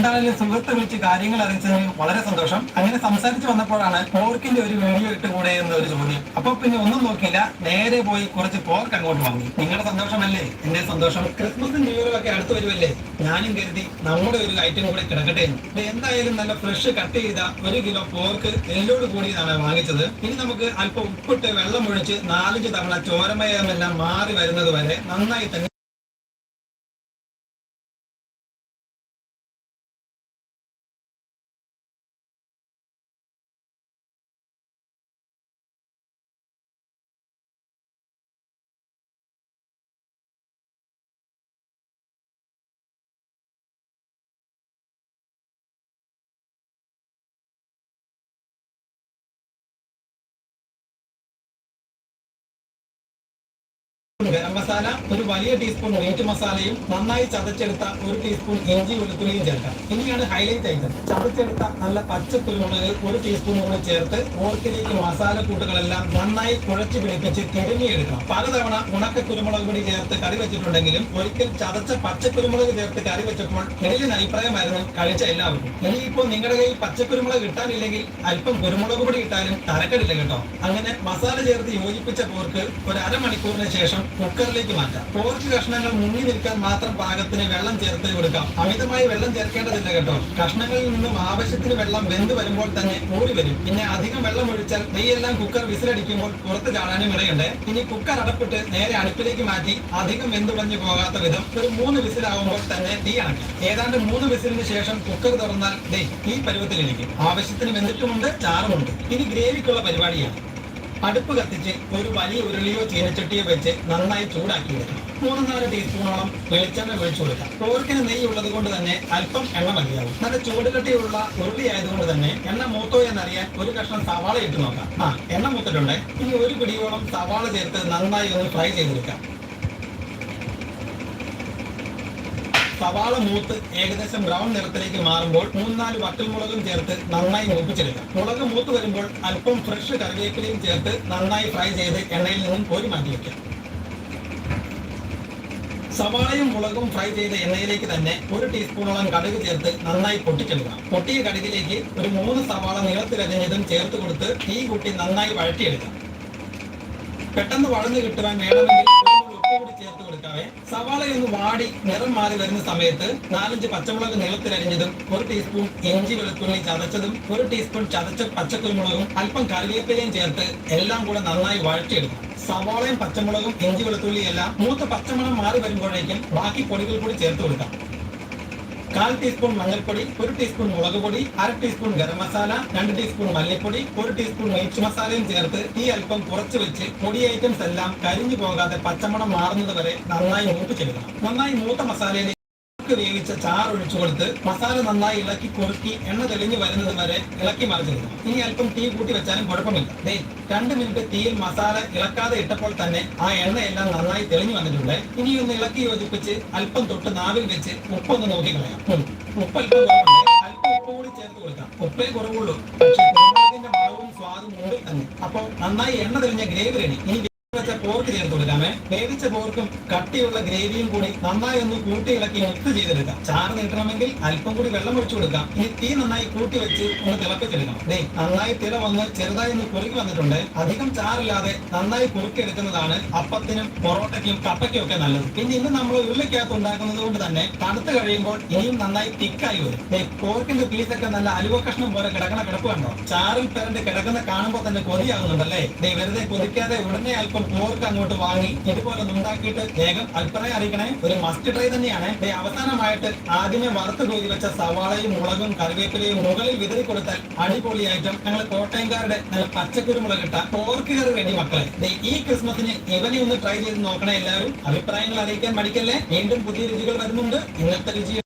എന്തായാലും സുഹൃത്ത് വിളിച്ച് കാര്യങ്ങൾ അറിയിച്ചതിൽ വളരെ സന്തോഷം. അങ്ങനെ സംസാരിച്ചു വന്നപ്പോഴാണ് പോർക്കിന്റെ ഒരു വീഡിയോ ഇട്ടുകൂടെ എന്ന ഒരു ചോദ്യം. അപ്പൊ പിന്നെ ഒന്നും നോക്കിയില്ല. നേരെ പോയി കുറച്ച് പോർക്ക് അങ്ങോട്ട് വാങ്ങി. നിങ്ങളുടെ സന്തോഷമല്ലേ? എന്റെ സന്തോഷം. ക്രിസ്മസും ന്യൂയറും ഒക്കെ അടുത്ത് വരുമല്ലേ ഞാനും കരുതി നമ്മുടെ ഒരു ഐറ്റം കൂടെ കിടക്കട്ടെ. എന്തായാലും നല്ല ഫ്രഷ് കട്ട് ചെയ്ത ഒരു കിലോ പോർക്ക് എല്ലോട് കൂടിയതാണ് വാങ്ങിച്ചത്. ഇനി നമുക്ക് അല്പം ഉപ്പിട്ട് വെള്ളം ഒഴിച്ച് നാലഞ്ച് തവണ ചോരമയമെല്ലാം മാറി വരുന്നത് വരെ നന്നായി തന്നെ ഗരം മസാല ഒരു വലിയ ടീസ്പൂൺ മീറ്റ് മസാലയും നന്നായി ചതച്ചെടുത്ത ഒരു ടീസ്പൂൺ ഇഞ്ചി വെളുത്തുള്ളിയും ചേർക്കാം. ഇനിയാണ് ഹൈലൈറ്റ് ഐറ്റം ചതച്ചെടുത്ത നല്ല പച്ച കുരുമുളക് ഒരു ടീസ്പൂൺ കൂടെ ചേർത്ത് ഓർക്കിലേക്ക് മസാല കൂട്ടുകളെല്ലാം നന്നായി കുഴച്ച് പിടിപ്പിച്ച് തിരുമിയെടുക്കണം പലതവണ ഉണക്ക കുരുമുളക് പൊടി ചേർത്ത് കറി വെച്ചിട്ടുണ്ടെങ്കിലും ഒരിക്കൽ ചതച്ച പച്ച കുരുമുളക് ചേർത്ത് കറി വെച്ചപ്പോൾ എഴുതിന് അഭിപ്രായമായിരുന്നു കഴിച്ച എല്ലാവർക്കും. ഇനിയിപ്പോ നിങ്ങളുടെ കയ്യിൽ പച്ചക്കുരുമുളക് കിട്ടാനില്ലെങ്കിൽ അല്പം കുരുമുളക് പൊടി കിട്ടാനും തരക്കടില്ല കേട്ടോ. അങ്ങനെ മസാല ചേർത്ത് യോജിപ്പിച്ച പോർക്ക് ഒരു അരമണിക്കൂറിന് ശേഷം കുക്കറിലേക്ക് മാറ്റാം. പോർച്ച് കഷ്ണങ്ങൾ മുങ്ങി നിൽക്കാൻ മാത്രം പാകത്തിന് വെള്ളം ചേർത്ത് കൊടുക്കാം. അമിതമായി വെള്ളം ചേർക്കേണ്ടതില്ല കേട്ടോ. കഷ്ണങ്ങളിൽ നിന്നും ആവശ്യത്തിന് വെള്ളം വെന്ത് വരുമ്പോൾ തന്നെ ഓടി വരും. പിന്നെ അധികം വെള്ളം ഒഴിച്ചാൽ നെയ്യെല്ലാം കുക്കർ വിസിലടിക്കുമ്പോൾ പുറത്ത് ചാടാനും ഇടയുണ്ട്. ഇനി കുക്കർ അടപ്പിട്ട് നേരെ അടുപ്പിലേക്ക് മാറ്റി അധികം വെന്തുടഞ്ഞു പോകാത്ത വിധം ഒരു മൂന്ന് വിസിലാവുമ്പോൾ തന്നെ തീ അണക്കി ഏതാണ്ട് മൂന്ന് വിസിലിന് ശേഷം കുക്കർ തുറന്നാൽ ദേ ഈ പരുവത്തിലിരിക്കും. ആവശ്യത്തിന് വെന്തിട്ടുമുണ്ട് ചാറുമുണ്ട്. ഇനി ഗ്രേവിക്കുള്ള പരിപാടിയാണ്. അടുപ്പ് കത്തിച്ച് ഒരു വലിയ ഉരുളിയോ ചീനച്ചട്ടിയോ വെച്ച് നന്നായി ചൂടാക്കി എടുക്കാം മൂന്ന് നാല് ടീസ്പൂണോളം വെളിച്ചെണ്ണ ഒഴിച്ചു കൊടുക്കാം. പോർക്കിന് നെയ്യ് ഉള്ളത് കൊണ്ട് തന്നെ അല്പം എണ്ണ മതിയാവും. നല്ല ചൂടുകട്ടിയുള്ള ഉരുളി ആയതുകൊണ്ട് തന്നെ എണ്ണ മൂത്തോ എന്നറിയാൻ ഒരു കഷ്ണം സവാള ഇട്ട് നോക്കാം. ആ എണ്ണ മൂത്തിട്ടുണ്ട്. ഇനി ഒരു പിടിയോളം സവാള ചേർത്ത് നന്നായി ഒന്ന് ഫ്രൈ ചെയ്തെടുക്കാം. സവാള മൂത്ത് ഏകദേശം ബ്രൗൺ നിറത്തിലേക്ക് മാറുമ്പോൾ മൂന്നാൽ വട്ടൽമുളകും ചേർത്ത് നന്നായി മൂപ്പിച്ചെടുക്കാം മുളക് മൂത്ത് വരുമ്പോൾ അല്പം ഫ്രഷ് കറിവേപ്പിലയും ചേർത്ത് നന്നായി ഫ്രൈ ചെയ്ത് എണ്ണയിൽ നിന്നും കോരി മാറ്റി വെക്കാം സവാളയും മുളകും ഫ്രൈ ചെയ്ത എണ്ണയിലേക്ക് തന്നെ ഒരു ടീസ്പൂണോളം കടുക് ചേർത്ത് നന്നായി പൊട്ടിച്ചെടുക്കുക. പൊട്ടിയ കടുകിലേക്ക് ഒരു മൂന്ന് സവാള നീളത്തിലരിഞ്ഞതും ചേർത്ത് കൊടുത്ത് തീ കൂട്ടി നന്നായി വഴറ്റിയെടുക്കാം പെട്ടെന്ന് വളർന്നു കിട്ടുവാൻ വേണമെങ്കിൽ കൂടി ചേർത്ത് കൊടുക്കാവേ. സവാള ഒന്ന് വാടി നിറം മാറി വരുന്ന സമയത്ത് നാലഞ്ച് പച്ചമുളക് നീളത്തിലരിഞ്ഞതും ഒരു ടീസ്പൂൺ ഇഞ്ചി വെളുത്തുള്ളി ചതച്ചതും ഒരു ടീസ്പൂൺ ചതച്ച പച്ചക്കുരുമുളകും അല്പം കറിവേപ്പിലയും ചേർത്ത് എല്ലാം കൂടെ നന്നായി വഴറ്റിയെടുക്കും. സവാളയും പച്ചമുളകും ഇഞ്ചി വെളുത്തുള്ളി എല്ലാം മൂത്ത പച്ചമണം മാറി വരുമ്പോഴേക്കും ബാക്കി പൊടികൾ കൂടി ചേർത്ത് കൊടുക്കാം. കാൽ ടീസ്പൂൺ മഞ്ഞൾപ്പൊടി ഒരു ടീസ്പൂൺ മുളക് പൊടി അര ടീസ്പൂൺ ഗരം മസാല രണ്ട് ടീസ്പൂൺ മല്ലിപ്പൊടി ഒരു ടീസ്പൂൺ മൈച്ച് മസാലയും ചേർത്ത് ഈ അല്പം കുറച്ച് വെച്ച് പൊടി ഐറ്റംസ് എല്ലാം കരിഞ്ഞു പോകാതെ പച്ചമണം മാറുന്നത് വരെ നന്നായി മൂപ്പിച്ചെടുക്കണം നന്നായി മൂത്ത മസാലയിലേക്ക് വേവിച്ച ചാർ ഒഴിച്ചു കൊടുത്ത് മസാല നന്നായി ഇളക്കി കുറുക്കി എണ്ണ തെളിഞ്ഞു വരുന്നത് വരെ ഇളക്കി മറിച്ചത് ഇനി അല്പം തീ കൂട്ടി വെച്ചാലും കുഴപ്പമില്ല. ദേ രണ്ട് മിനിറ്റ് തീയിൽ മസാല ഇളക്കാതെ ഇട്ടപ്പോൾ തന്നെ ആ എണ്ണയെല്ലാം നന്നായി തെളിഞ്ഞു വന്നിട്ടുണ്ട്. ഇനി ഒന്ന് ഇളക്കി യോജിപ്പിച്ച് അല്പം തൊട്ട് നാവിൽ വെച്ച് ഉപ്പൊന്ന് നോക്കി കളയാം. ഉപ്പൽപ്പം അല്പം ഉപ്പ് കൂടി ചേർത്ത് കൊടുക്കാം. ഉപ്പേ കുറവുള്ളൂ. പക്ഷേ കുരുമുളകിന്റെ മണവും സ്വാദും ഉണ്ട് തന്നെ. അപ്പോൾ നന്നായി എണ്ണ തെളിഞ്ഞ ഗ്രേവി റെഡി ഇനി വെച്ച പോർക്ക് വേവിച്ച പോർക്കും കട്ടിയുള്ള ഗ്രേവിയും കൂടി നന്നായി ഒന്ന് കൂട്ടി ഇളക്കി മിക്സ് ചെയ്തെടുക്കാം. ചാറ് നീട്ടണമെങ്കിൽ അല്പം കൂടി വെള്ളം ഒഴിച്ചു കൊടുക്കാം. ഇനി തീ നന്നായി കൂട്ടി വെച്ച് ഒന്ന് തിളപ്പിച്ചെടുക്കണം. ദേ നന്നായി തിള വന്ന് ചെറുതായി ഒന്ന് കുറുക്കി വന്നിട്ടുണ്ട്. അധികം ചാറില്ലാതെ നന്നായി കുറുക്കിയെടുക്കുന്നതാണ് അപ്പത്തിനും പൊറോട്ടയ്ക്കും കപ്പയ്ക്കും ഒക്കെ നല്ലത്. പിന്നെ ഇന്ന് നമ്മൾ ഉരുളിക്കകത്ത് ഉണ്ടാക്കുന്നത് കൊണ്ട് തന്നെ തണുത്ത് കഴിയുമ്പോൾ ഇനിയും നന്നായി തിക്കായി വരും. പോർക്കിന്റെ പീസൊക്കെ നല്ല അലുവ കഷ്ണം പോലെ കിടക്കണ കിടപ്പ് കണ്ടോ? ചാറിൽ പെരണ്ട് കിടക്കുന്ന കാണുമ്പോൾ തന്നെ കൊതിയാകുന്നുണ്ടല്ലേ? വെറുതെ കൊതിക്കാതെ ഉടനെ അല്പം പോർക്ക് അങ്ങോട്ട് വാങ്ങി ഇതുപോലെ ഒന്ന് ഉണ്ടാക്കിയിട്ട് വേഗം അഭിപ്രായം അറിയിക്കണേ. ഒരു മസ്റ്റ് ട്രൈ തന്നെയാണ്. അവസാനമായിട്ട് ആദ്യമേ വറുത്ത് കോരി വെച്ച സവാളയും മുളകും കറിവേപ്പിലയും മുകളിൽ വിതറി കൊടുത്താൽ അടിപൊളി ഐറ്റം ഞങ്ങൾ കോട്ടയംകാരുടെ പച്ചക്കുരുമുളക് ഇട്ട പോർക്ക് കറി വേണ്ടി മക്കളെ. ഈ ക്രിസ്മസിന് ഇവനെ ഒന്ന് ട്രൈ ചെയ്ത് നോക്കണേ എല്ലാവരും. അഭിപ്രായങ്ങൾ അറിയിക്കാൻ മടിക്കല്ലേ? വീണ്ടും പുതിയ രുചികൾ വരുന്നുണ്ട്. ഇന്നത്തെ രുചി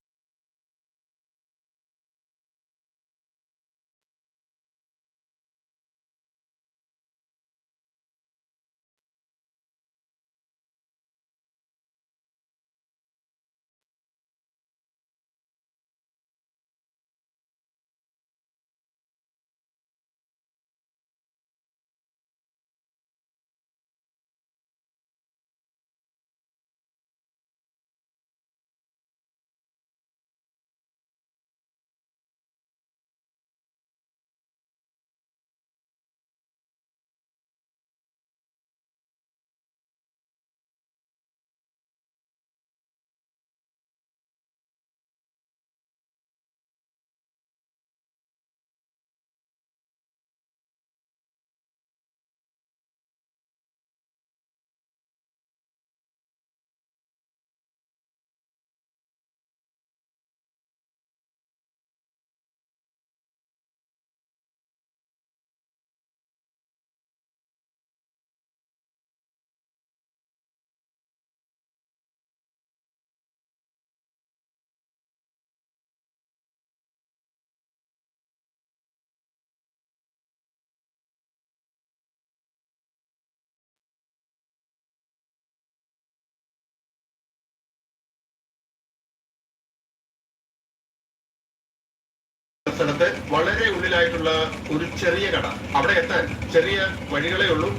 ഭാഗത്ത് വളരെ ഉള്ളിലായിട്ടുള്ള ഒരു ചെറിയ കട. അവിടെ എത്താൻ ചെറിയ വഴികളേ ഉള്ളൂ.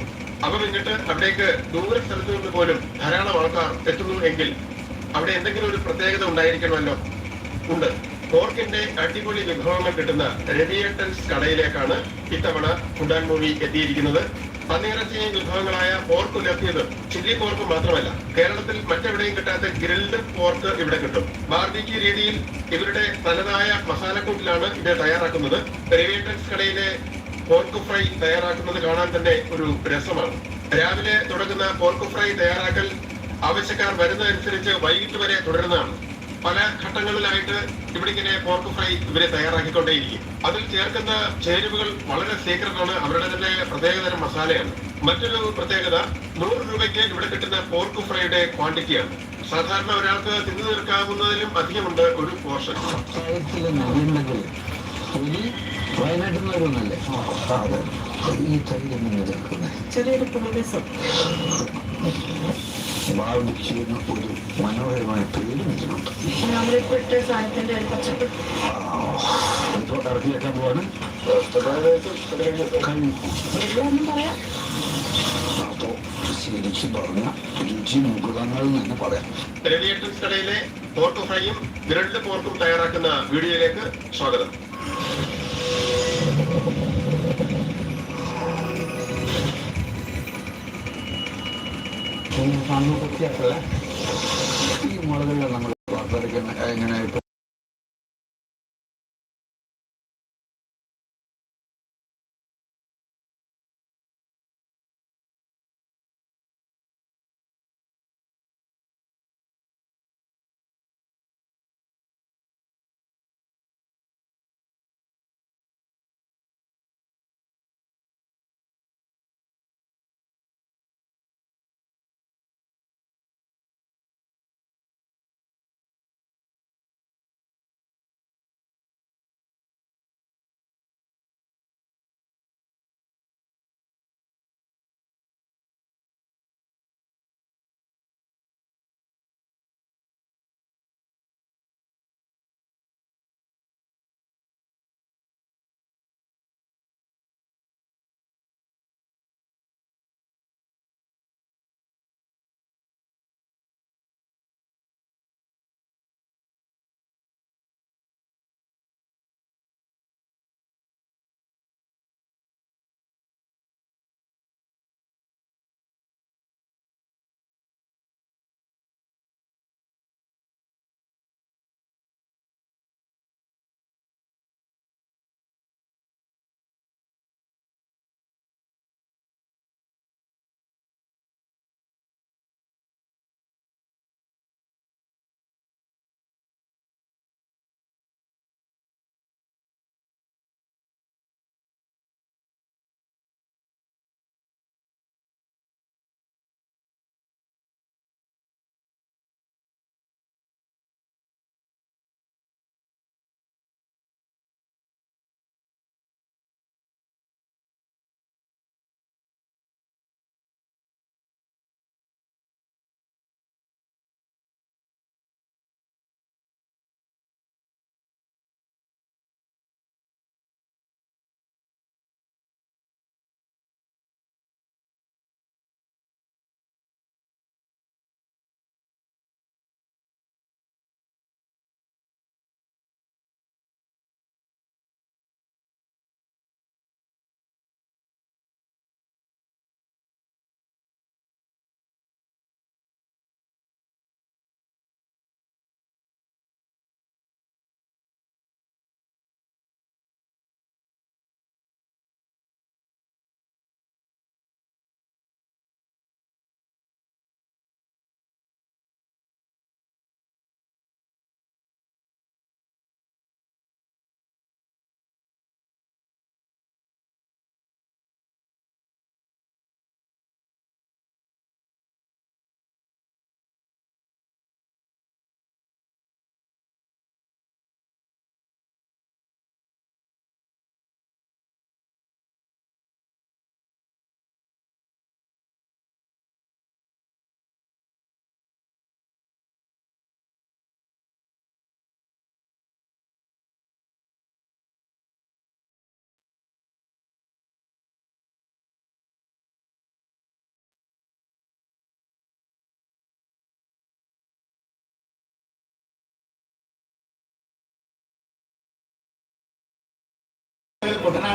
അപ്പം എന്നിട്ട് അവിടേക്ക് ദൂര സ്ഥലത്തു നിന്ന് പോലും ധാരാളം ആൾക്കാർ എത്തുന്നു എങ്കിൽ അവിടെ എന്തെങ്കിലും ഒരു പ്രത്യേകത ഉണ്ടായിരിക്കണമല്ലോ? ഉണ്ട്. പോർക്കിന്റെ അടിപൊളി വിഭവങ്ങൾ കിട്ടുന്ന റെഡിയേറ്റൻസ് കടയിലേക്കാണ് ഇത്തവണ ഫുഡ് ആൻഡ് മൂവി എത്തിയിരിക്കുന്നത്. പന്നിയിറച്ചി വിഭവങ്ങളായ പോർക്ക് ഉലർത്തിയത് ചില്ലി പോർക്ക് മാത്രമല്ല. കേരളത്തിൽ മറ്റെവിടെയും കിട്ടാത്ത ഗ്രിൽഡ് പോർക്ക് ഇവിടെ കിട്ടും. ബാർബിക്യൂ രീതിയിൽ ഇവരുടെ തനതായ മസാലക്കൂട്ടിലാണ് ഇത് തയ്യാറാക്കുന്നത്. റിവേറ്റൻസ് കടയിലെ പോർക്ക് ഫ്രൈ തയ്യാറാക്കുന്നത് കാണാൻ തന്നെ ഒരു രസമാണ്. രാവിലെ തുടങ്ങുന്ന പോർക്ക് ഫ്രൈ തയ്യാറാക്കൽ ആവശ്യക്കാർ വരുന്നതനുസരിച്ച് വൈകിട്ട് വരെ തുടരുന്നതാണ്. പല ഘട്ടങ്ങളിലായിട്ട് ഇവിടെ ഇങ്ങനെ പോർക്ക് ഫ്രൈ ഇവരെ തയ്യാറാക്കിക്കൊണ്ടേയിരിക്കും. അതിൽ ചേർക്കുന്ന ചേരുവകൾ വളരെ സീക്രട്ട് ആണ് അവരുടെ തന്നെ പ്രത്യേകതരം മസാലയാണ്. മറ്റൊരു പ്രത്യേകത നൂറ് രൂപയ്ക്ക് ഇവിടെ കിട്ടുന്ന പോർക്ക് ഫ്രൈയുടെ ക്വാണ്ടിറ്റിയാണ് സാധാരണ ഒരാൾക്ക് തിന്നു തീർക്കാവുന്നതിലും അധികമുണ്ട് ഒരു പോർഷൻ ചെറിയൊരു വയനാട്ടിൽ നിന്ന് വരുന്നല്ലേ ഈ ചേർക്കുന്നത്? മനോഹരമായ പറയാം. റെഡിയേറ്റൻസ് കടയിലെ പോർക്കും തയ്യാറാക്കുന്ന വീഡിയോയിലേക്ക് സ്വാഗതം. കണ്ണു കുത്തിയാക്കല്ല ഈ മുളകെല്ലാം നമ്മൾ വാർത്തടയ്ക്കുന്ന എങ്ങനെ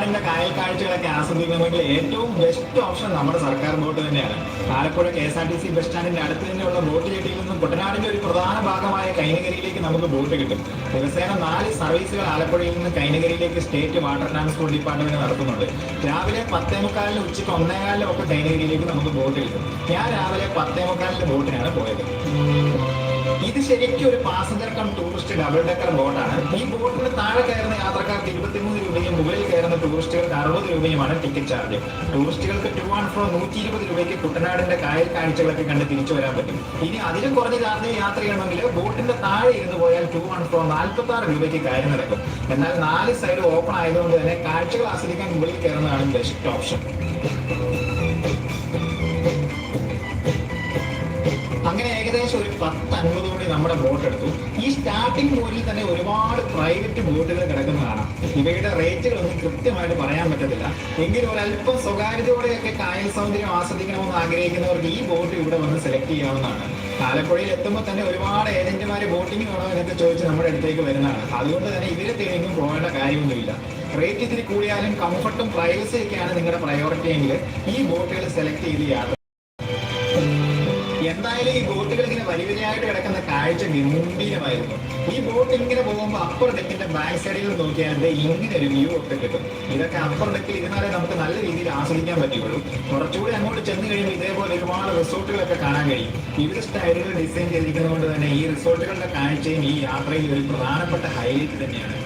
കുട്ടനാടിന്റെ കായൽ കാഴ്ചകളൊക്കെ ആസ്വദിക്കണമെങ്കിൽ ഏറ്റവും ബെസ്റ്റ് ഓപ്ഷൻ നമ്മുടെ സർക്കാർ ബോട്ട് തന്നെയാണ്. Alappuzha K S R T C bus സ്റ്റാൻഡിന്റെ അടുത്ത് തന്നെയുള്ള ബോട്ട് ജെട്ടിയിൽ നിന്നും കുട്ടനാടിന്റെ ഒരു പ്രധാന ഭാഗമായ കൈനഗരിയിലേക്ക് നമുക്ക് ബോട്ട് കിട്ടും. ദിവസേന നാല് സർവീസുകൾ ആലപ്പുഴയിൽ നിന്ന് കൈനഗരിയിലേക്ക് സ്റ്റേറ്റ് വാട്ടർ ട്രാൻസ്പോർട്ട് ഡിപ്പാർട്ട്മെന്റ് നടത്തുന്നുണ്ട്. രാവിലെ പത്തേ മുക്കാലിന് ഉച്ചയ്ക്ക് ഒന്നേകാലിലും ഒക്കെ കൈനഗരിയിലേക്ക് നമുക്ക് ബോട്ട് കിട്ടും. ഞാൻ രാവിലെ പത്തേ മുക്കാലിന്റെ ബോട്ടിനാണ് പോയത്. ഇത് ശരിക്കും ഒരു passenger cum tourist double decker ബോട്ടാണ്. ഈ ബോട്ടിന് താഴെ കയറുന്ന യാത്രക്കാർക്ക് ഇരുപത്തിമൂന്ന് രൂപയും മുകളിൽ കയറുന്ന ടൂറിസ്റ്റുകൾക്ക് അറുപത് രൂപയുമാണ് ടിക്കറ്റ് ചാർജ് ടൂറിസ്റ്റുകൾക്ക് ടു ആൻഡ് ഫ്രോ നൂറ്റി ഇരുപത് രൂപയ്ക്ക് കുട്ടനാടിന്റെ കായൽ കാഴ്ചകളൊക്കെ കണ്ട് തിരിച്ചു വരാൻ പറ്റും. ഇനി അതിലും കുറഞ്ഞ രാത്രി യാത്ര ചെയ്യണമെങ്കിൽ ബോട്ടിന്റെ താഴെ ഇരുന്ന് പോയാൽ ടു ആൻഡ് ഫ്രോ നാൽപ്പത്തി ആറ് രൂപയ്ക്ക് കാര്യം നടക്കും. എന്നാൽ നാല് സൈഡ് ഓപ്പൺ ആയതുകൊണ്ട് തന്നെ കാഴ്ചകൾ ആസ്വദിക്കാൻ മുകളിൽ കയറുന്നതാണ് ബെസ്റ്റ് ഓപ്ഷൻ അങ്ങനെ ഏകദേശം ഒരു പത്ത് അൻപതോടെ നമ്മുടെ ബോട്ട് എടുത്തു. ഈ സ്റ്റാർട്ടിംഗ് പോയിന്റിൽ തന്നെ ഒരുപാട് പ്രൈവറ്റ് ബോട്ടുകൾ കിടക്കുന്നതാണ് ഇവയുടെ റേറ്റുകളൊന്നും കൃത്യമായിട്ട് പറയാൻ പറ്റത്തില്ല. എങ്കിലും ഒരല്പം സ്വകാര്യതയോടെയൊക്കെ കായൽ സൗന്ദര്യം ആസ്വദിക്കണമെന്ന് ആഗ്രഹിക്കുന്നവർക്ക് ഈ ബോട്ട് ഇവിടെ വന്ന് സെലക്ട് ചെയ്യാവുന്നതാണ്. ആലപ്പുഴയിൽ എത്തുമ്പോൾ തന്നെ ഒരുപാട് ഏജന്റുമാർ ബോട്ടിംഗ് വേണോ എന്നൊക്കെ ചോദിച്ച് നമ്മുടെ അടുത്തേക്ക് വരുന്നതാണ്. അതുകൊണ്ട് തന്നെ ഇവരെ തേടിയെങ്കിലും പോകേണ്ട കാര്യമൊന്നുമില്ല. റേറ്റ് ഇത്തിരി കൂടിയാലും കംഫർട്ടും പ്രൈവസിയൊക്കെയാണ് നിങ്ങളുടെ പ്രയോറിറ്റി എങ്കിൽ ഈ ബോട്ടുകൾ സെലക്ട് ചെയ്ത് യാത്ര എന്തായാലും ഈ ബോട്ടുകൾ ഇങ്ങനെ വലിയ കിടക്കുന്ന കാഴ്ച ഗംഭീരമായിരുന്നു. ഈ ബോട്ട് ഇങ്ങനെ പോകുമ്പോൾ അപ്പർ ഡെക്കിന്റെ ബാക്ക് സൈഡിൽ നോക്കിയാൽ ഇങ്ങനെ ഒരു വ്യൂ ഒക്കെ കിട്ടും. ഇതൊക്കെ അപ്പർ ഡെക്കിൽ ഇരുന്നാലേ നമുക്ക് നല്ല രീതിയിൽ ആസ്വദിക്കാൻ പറ്റുള്ളൂ കുറച്ചുകൂടി അങ്ങോട്ട് ചെന്ന് കഴിയുമ്പോൾ ഇതേപോലെ ഒരുപാട് റിസോർട്ടുകളൊക്കെ കാണാൻ കഴിയും. വിവിധ സ്റ്റൈലുകൾ ഡിസൈൻ ചെയ്തിരിക്കുന്നതുകൊണ്ട് തന്നെ ഈ റിസോർട്ടുകളുടെ കാഴ്ചയും ഈ യാത്രയിൽ ഒരു പ്രധാനപ്പെട്ട ഹൈലൈറ്റ് തന്നെയാണ്.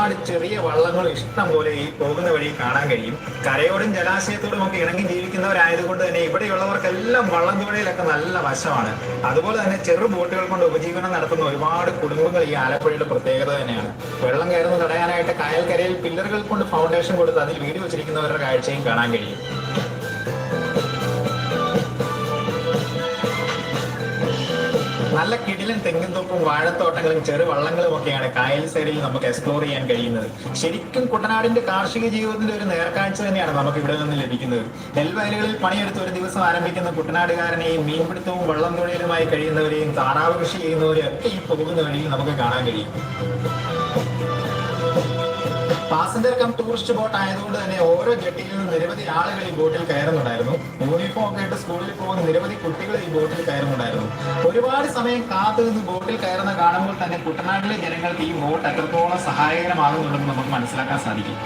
ഒരുപാട് ചെറിയ വള്ളങ്ങൾ ഇഷ്ടം പോലെ ഈ പോകുന്ന വഴി കാണാൻ കഴിയും. കരയോടും ജലാശയത്തോടും ഒക്കെ ഇണങ്ങി ജീവിക്കുന്നവരായതുകൊണ്ട് തന്നെ ഇവിടെയുള്ളവർക്കെല്ലാം വള്ളം തുഴയിലൊക്കെ നല്ല വശമാണ്. അതുപോലെ തന്നെ ചെറു ബോട്ടുകൾ കൊണ്ട് ഉപജീവനം നടത്തുന്ന ഒരുപാട് കുടുംബങ്ങൾ ഈ ആലപ്പുഴയുടെ പ്രത്യേകത തന്നെയാണ്. വെള്ളം കയറുന്ന തടയാനായിട്ട് കായൽക്കരയിൽ പില്ലറുകൾ കൊണ്ട് ഫൗണ്ടേഷൻ കൊടുത്ത് അതിൽ വീട് വെച്ചിരിക്കുന്നവരുടെ കാഴ്ചയും കാണാൻ കഴിയും. നല്ല കിടിലും തെങ്ങും തെങ്ങിൻതോപ്പും വാഴത്തോട്ടങ്ങളും ചെറു വള്ളങ്ങളും ഒക്കെയാണ് കായൽ സൈഡിൽ നമുക്ക് എക്സ്പ്ലോർ ചെയ്യാൻ കഴിയുന്നത്. ശരിക്കും കുട്ടനാടിന്റെ കാർഷിക ജീവിതത്തിന്റെ ഒരു നേർക്കാഴ്ച തന്നെയാണ് നമുക്ക് ഇവിടെ നിന്ന് ലഭിക്കുന്നത്. നെൽവയലുകളിൽ പണിയെടുത്ത് ഒരു ദിവസം ആരംഭിക്കുന്ന കുട്ടനാടുകാരനെയും മീൻപിടുത്തവും വള്ളം തൊഴിലുമായി കഴിയുന്നവരെയും താറാവ് കൃഷി ചെയ്യുന്നവരെയും ഒക്കെ ഈ പോകുന്ന വഴിയിൽ നമുക്ക് കാണാൻ കഴിയും. പാസഞ്ചർ കം ടൂറിസ്റ്റ് ബോട്ട് ആയതുകൊണ്ട് തന്നെ ഓരോ ജെട്ടിയിലും നിരവധി ആളുകൾ ഈ ബോട്ടിൽ കയറുന്നുണ്ടായിരുന്നു. യൂണിഫോം ഒക്കെ ഇട്ട് സ്കൂളിൽ പോകുന്ന നിരവധി കുട്ടികൾ ഈ ബോട്ടിൽ കയറുന്നുണ്ടായിരുന്നു. ഒരുപാട് സമയം കാത്തു നിന്ന് ബോട്ടിൽ കയറുന്ന കാണുമ്പോൾ തന്നെ കുട്ടനാട്ടിലെ ജനങ്ങൾക്ക് ഈ ബോട്ട് എത്രത്തോളം സഹായകരമാകുന്നുണ്ടെന്ന് നമുക്ക് മനസ്സിലാക്കാൻ സാധിക്കും.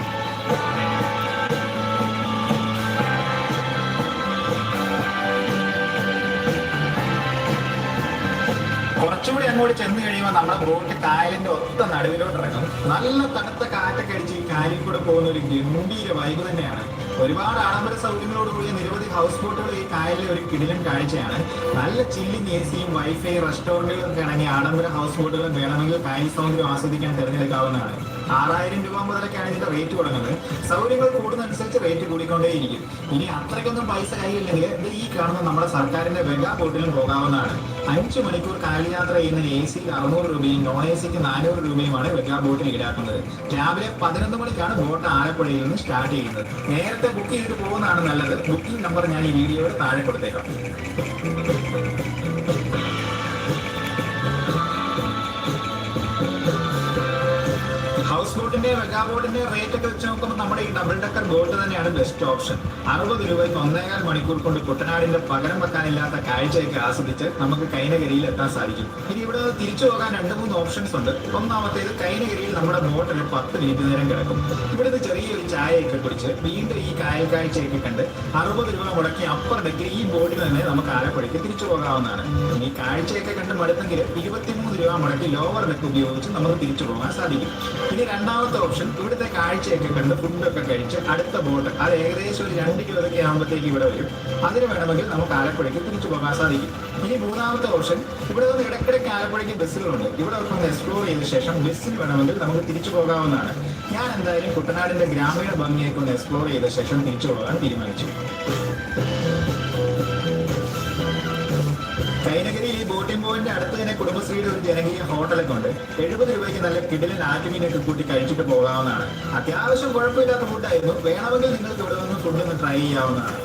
അങ്ങോട്ട് ചെന്ന് കഴിയുമ്പോൾ നമ്മുടെ ബോട്ട് കായലിന്റെ ഒത്ത നടുവിലോട്ട് ഇറങ്ങും. നല്ല തണുത്ത കാറ്റൊക്കെ അടിച്ച് ഈ കായലിൽ കൂടെ പോകുന്ന ഒരു ഗംഭീര വൈബ് തന്നെയാണ്. ഒരുപാട് ആഡംബര സൗകര്യങ്ങളോട് കൂടിയ നിരവധി ഹൗസ് ബോട്ടുകൾ ഈ കായലിലെ ഒരു കിടിലൻ കാഴ്ചയാണ്. നല്ല ചില്ലിങ് എ സിയും വൈഫൈ റെസ്റ്റോറന്റുകളൊക്കെ ആണെങ്കിൽ ആഡംബര ഹൗസ് ബോട്ടുകൾ വേണമെങ്കിൽ കായൽ സൗന്ദര്യം ആസ്വദിക്കാൻ തിരഞ്ഞെടുക്കാവുന്നതാണ്. ആറായിരം രൂപ മുതലൊക്കെയാണ് ഇതിന്റെ റേറ്റ് തുടങ്ങുന്നത് സൗകര്യങ്ങൾ കൂടുന്നതനുസരിച്ച് റേറ്റ് കൂടിക്കൊണ്ടേയിരിക്കും. ഇനി അത്രയ്ക്കൊന്നും പൈസ കയ്യില്ലെങ്കിൽ ഇത് ഈ കാണുന്ന നമ്മുടെ സർക്കാരിന്റെ മെഗാ ബോട്ടിലും പോകാവുന്നതാണ്. അഞ്ചു മണിക്കൂർ കാലിയാത്ര ചെയ്യുന്ന എ സിക്ക് അറുന്നൂറ് രൂപയും നോൺ എ സിക്ക് നാനൂറ് രൂപയുമാണ് മെഗാ ബോട്ടിൽ ഈടാക്കുന്നത്. രാവിലെ പതിനൊന്ന് മണിക്കാണ് ബോട്ട് ആലപ്പുഴയിൽ നിന്ന് സ്റ്റാർട്ട് ചെയ്യുന്നത്. നേരത്തെ ബുക്ക് ചെയ്തിട്ട് പോകുന്നതാണ് നല്ലത്. ബുക്കിംഗ് നമ്പർ ഞാൻ ഈ വീഡിയോയുടെ താഴെ കൊടുത്തേക്കാം. ബോട്ടിന്റെ ഗോൾഡിന്റെ റേറ്റ് ഒക്കെ വെച്ച് നോക്കുമ്പോൾ നമ്മുടെ ഈ ഡബിൾ ഡെക്കർ ഗോൾഡ് തന്നെയാണ് ബെസ്റ്റ് ഓപ്ഷൻ അറുപത് രൂപയ്ക്ക് ഒന്നേകാൽ മണിക്കൂർ കൊണ്ട് കുട്ടനാടിന്റെ പകരം വെക്കാനില്ലാത്ത കാഴ്ചയൊക്കെ ആസ്വദിച്ച് നമുക്ക് കൈനഗിരിയിൽ എത്താൻ സാധിക്കും. ഇനി ഇവിടെ തിരിച്ചു പോകാൻ രണ്ട് മൂന്ന് ഓപ്ഷൻസ് ഉണ്ട്. ഒന്നാമത്തേത് കൈനഗിരിയിൽ നമ്മുടെ ബോട്ടിൽ പത്ത് മിനിറ്റ് നേരം കിടക്കും. ഇവിടുന്ന് ചെറിയൊരു ചായയൊക്കെ കുടിച്ച് വീണ്ടും ഈ കായൽ കാഴ്ചയൊക്കെ കണ്ട് അറുപത് രൂപ മുടക്കി അപ്പർ ഡെക്കിൽ ഈ ബോട്ടിൽ തന്നെ നമുക്ക് ആലപ്പുഴയ്ക്ക് തിരിച്ചു പോകാവുന്നതാണ്. ഈ കാഴ്ചയൊക്കെ കണ്ട് മടുത്തെങ്കിൽ ഇരുപത്തിമൂന്ന് രൂപ മുടക്കി ലോവർ ഡെക്ക് ഉപയോഗിച്ച് നമുക്ക് തിരിച്ചു പോകാൻ സാധിക്കും. ഇനി രണ്ടാമത്തെ ഓപ്ഷൻ ഇവിടുത്തെ കാഴ്ചയൊക്കെ കണ്ട് ഫുഡൊക്കെ കഴിച്ച് അടുത്ത ബോട്ട് അത് ഏകദേശം ഒരു രണ്ട് കിലോമീറ്റർ ആകുമ്പോഴത്തേക്ക് ഇവിടെ വരും. അതിന് വേണമെങ്കിൽ നമുക്ക് ആലപ്പുഴയ്ക്ക് തിരിച്ചു പോകാൻ സാധിക്കും. ഇനി മൂന്നാമത്തെ ഓപ്ഷൻ ഇവിടെ നിന്ന് ഇടയ്ക്കിടയ്ക്ക് ആലപ്പുഴയ്ക്ക് ബസ്സുകളുണ്ട് ഇവിടെ ഒന്ന് എക്സ്പ്ലോർ ചെയ്ത ശേഷം ബസ്സിൽ വേണമെങ്കിൽ നമുക്ക് തിരിച്ചു പോകാവുന്നതാണ്. ഞാൻ എന്തായാലും കുട്ടനാടിന്റെ ഗ്രാമീണ ഭംഗിയൊക്കെ ഒന്ന് എക്സ്പ്ലോർ ചെയ്ത ശേഷം തിരിച്ചു പോകാൻ തീരുമാനിച്ചു. കൈനഗരിയിൽ പോയിന്റ് അടുത്ത് തന്നെ കുടുംബശ്രീയുടെ ഒരു ജനകീയ ഹോട്ടലൊക്കെ ഉണ്ട്. എഴുപത് രൂപയ്ക്ക് നല്ല കിടിലൻ ആറ്റുമീനൊക്കെ കൂട്ടി കഴിച്ചിട്ട് പോകാവുന്നതാണ്. അത്യാവശ്യം കുഴപ്പമില്ലാത്ത ഫുഡായിരുന്നു വേണമെങ്കിൽ നിങ്ങൾക്ക് ഇവിടെ നിന്ന് ഫുഡ് ഒന്ന് ട്രൈ ചെയ്യാവുന്നതാണ്.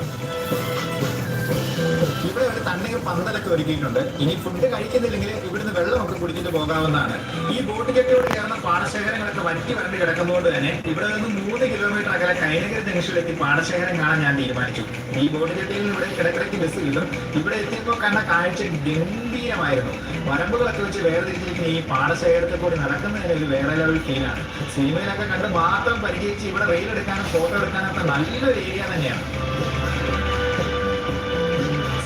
പന്തലൊക്കെ ഒരുക്കിയിട്ടുണ്ട്. ഇനി ഫുഡ് കഴിക്കുന്നില്ലെങ്കിൽ ഇവിടുന്ന് വെള്ളമൊക്കെ കുടിച്ചിട്ട് പോകാവുന്നതാണ്. ഈ ബോട്ട് കെട്ടിയോട് ചേർന്ന പാടശേഖരങ്ങളൊക്കെ വറ്റി വരണ്ട് കിടക്കുന്നതുകൊണ്ട് തന്നെ ഇവിടെ നിന്ന് മൂന്ന് കിലോമീറ്റർ അകലെ കൈനഗര ജംഗ്ഷനിലെത്തി പാടശേഖരം കാണാൻ ഞാൻ തീരുമാനിച്ചു. ഈ ബോട്ട് കെട്ടിയിൽ നിന്ന് ഇവിടെ കിടക്കിടയ്ക്ക് ബസ് കിട്ടും. ഇവിടെ എത്തിയപ്പോൾ കണ്ട കാഴ്ച ഗംഭീരമായിരുന്നു. വരമ്പുകളൊക്കെ വെച്ച് വേർതിരിച്ചിരിക്കുന്ന ഈ പാടശേഖരത്തിൽ കൂടി നടക്കുന്നതിന് ഒരു വേറെ ലെവൽ ഫീലാണ് സിനിമയിലൊക്കെ കണ്ട് മാത്രം പരിചയിച്ച് ഇവിടെ റെയിൽ എടുക്കാനും ഫോട്ടോ എടുക്കാനും ഒക്കെ നല്ലൊരു ഏരിയ തന്നെയാണ്.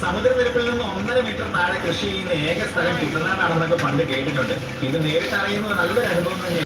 സമുദ്രനിരപ്പിൽ നിന്ന് ഒന്നര മീറ്റർ താഴെ കൃഷി ചെയ്യുന്ന ഏക സ്ഥലം കുട്ടനാടാണെന്നൊക്കെ പണ്ട് കേട്ടിട്ടുണ്ട്. ഇത് നേരിട്ട് അറിയുന്നത് നല്ലൊരു അനുഭവം തന്നെയാണ്.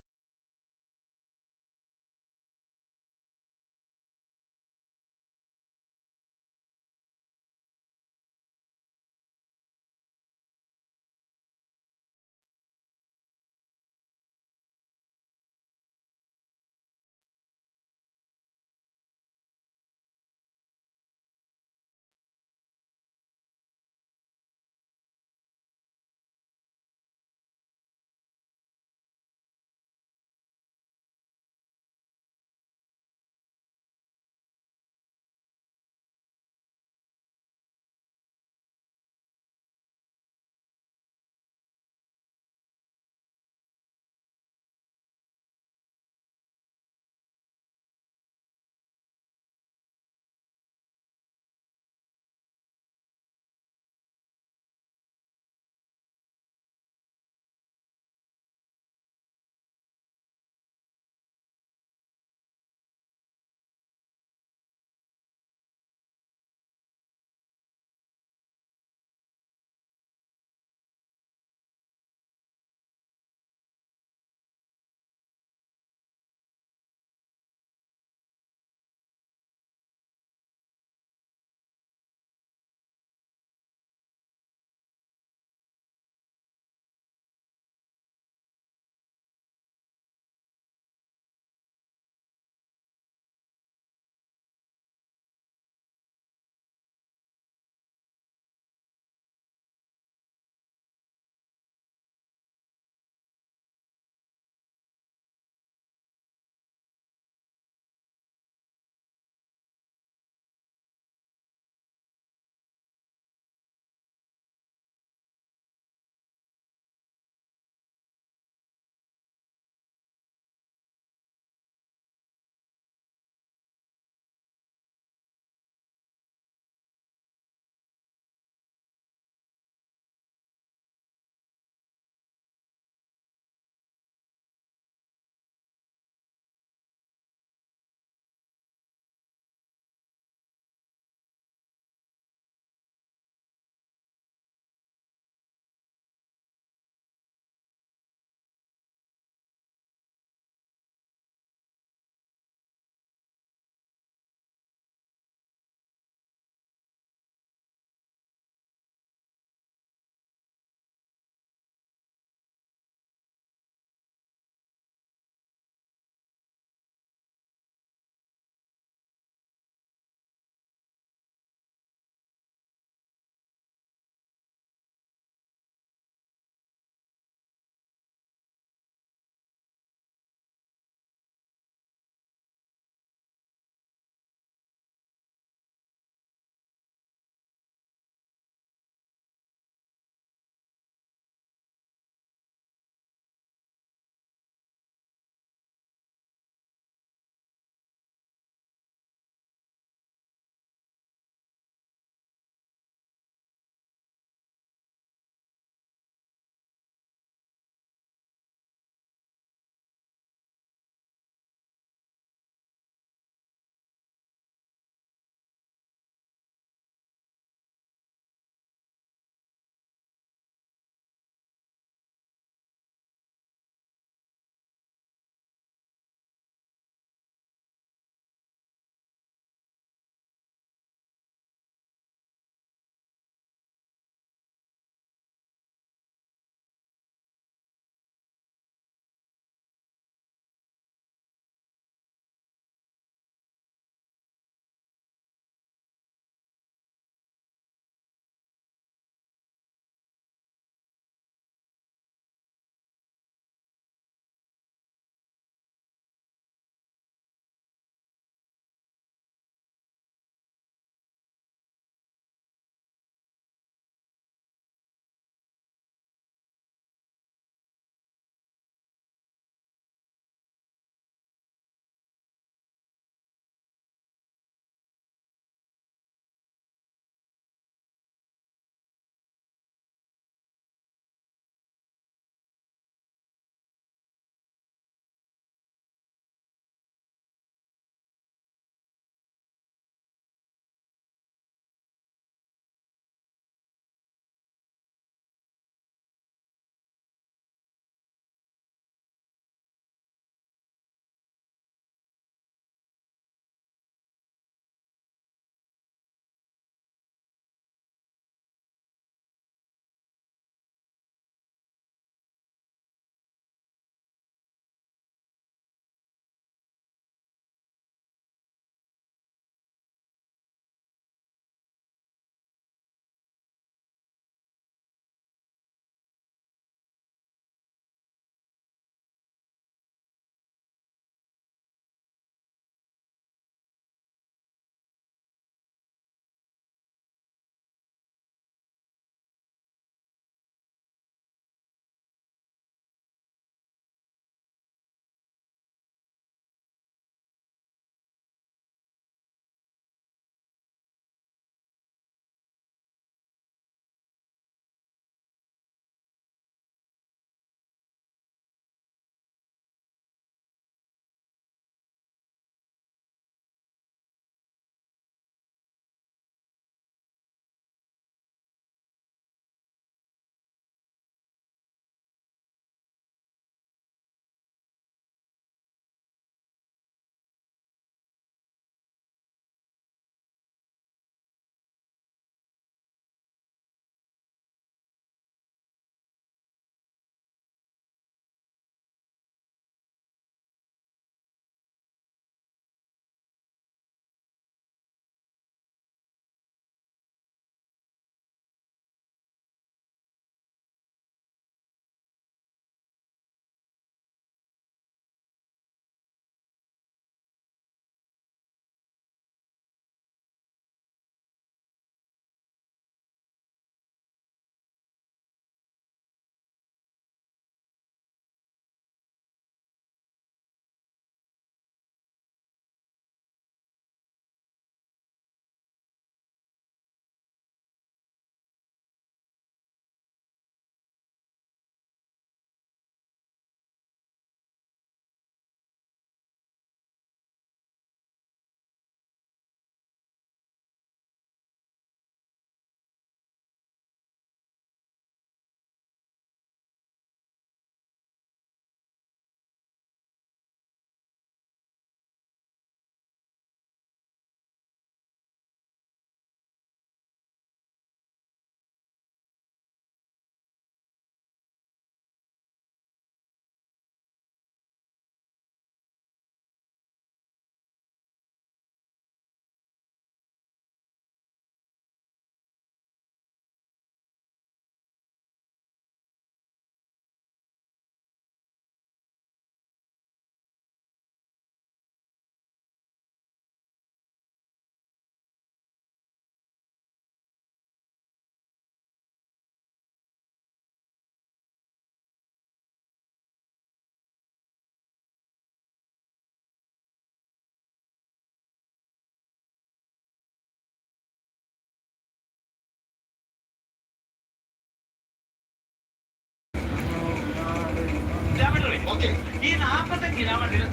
കിലോമീറ്റർ ഈ നാപ്പത്തഞ്ച് കിലോമീറ്റർ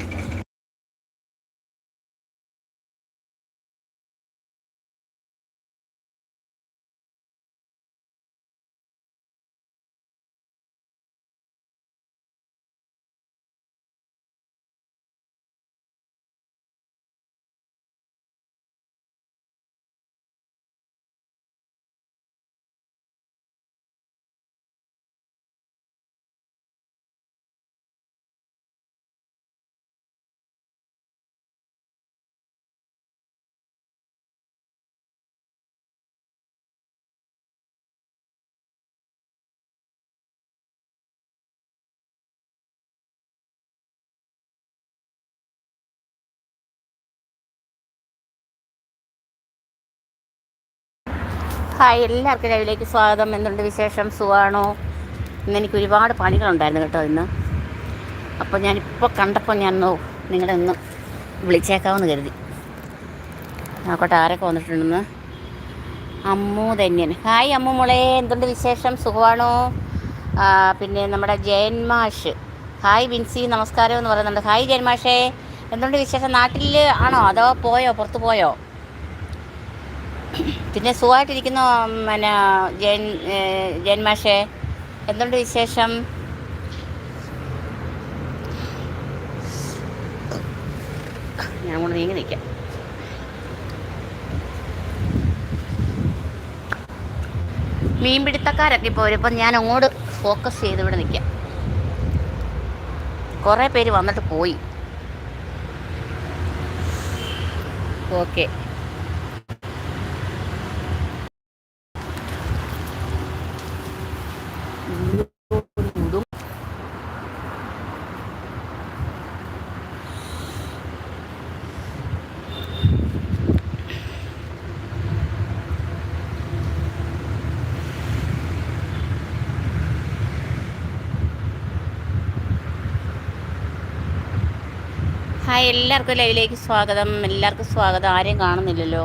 ഹായ് എല്ലാവർക്കും ലൈവിലേക്ക് സ്വാഗതം. എന്തുണ്ട് വിശേഷം? സുഖമാണോ ഇന്ന് എനിക്ക് ഒരുപാട് പണികളുണ്ടായിരുന്നു കേട്ടോ ഇന്ന്. അപ്പോൾ ഞാനിപ്പോൾ കണ്ടപ്പോൾ ഞാൻ നോ നിങ്ങളെ ഒന്ന് വിളിച്ചേക്കാമെന്ന് കരുതി. നോക്കട്ടെ ആരൊക്കെ വന്നിട്ടുണ്ടെന്ന്. അമ്മു ധന്യൻ ഹായ് അമ്മു മോളെ എന്തുണ്ട് വിശേഷം? സുഖമാണോ? പിന്നെ നമ്മുടെ ജയന്മാഷ്. മാഷ് ഹായ് വിൻസി നമസ്കാരം എന്ന് പറയുന്നുണ്ട്. ഹായ് ജയന്മാഷേ എന്തുകൊണ്ട് വിശേഷം? നാട്ടിൽ ആണോ? അതോ പോയോ? പുറത്ത് പോയോ? പിന്നെ സുഖമായിട്ടിരിക്കുന്നു പിന്നെ ജയൻ ജയൻമാഷെ ജയൻ എന്തുണ്ട് വിശേഷം? ഞാൻ കൊണ്ട് നീങ്ങി നിൽക്കാം. മീൻ മീൻപിടുത്തക്കാരൊക്കെ ഇപ്പോൾ വരും. ഇപ്പം ഞാൻ അങ്ങോട്ട് ഫോക്കസ് ചെയ്ത് ഇവിടെ നിൽക്കാം. കുറേ പേര് വന്നിട്ട് പോയി. ഓക്കെ ഹായ് എല്ലാവർക്കും ലൈവിലേക്ക് സ്വാഗതം. എല്ലാവർക്കും സ്വാഗതം. ആരെയും കാണുന്നില്ലല്ലോ.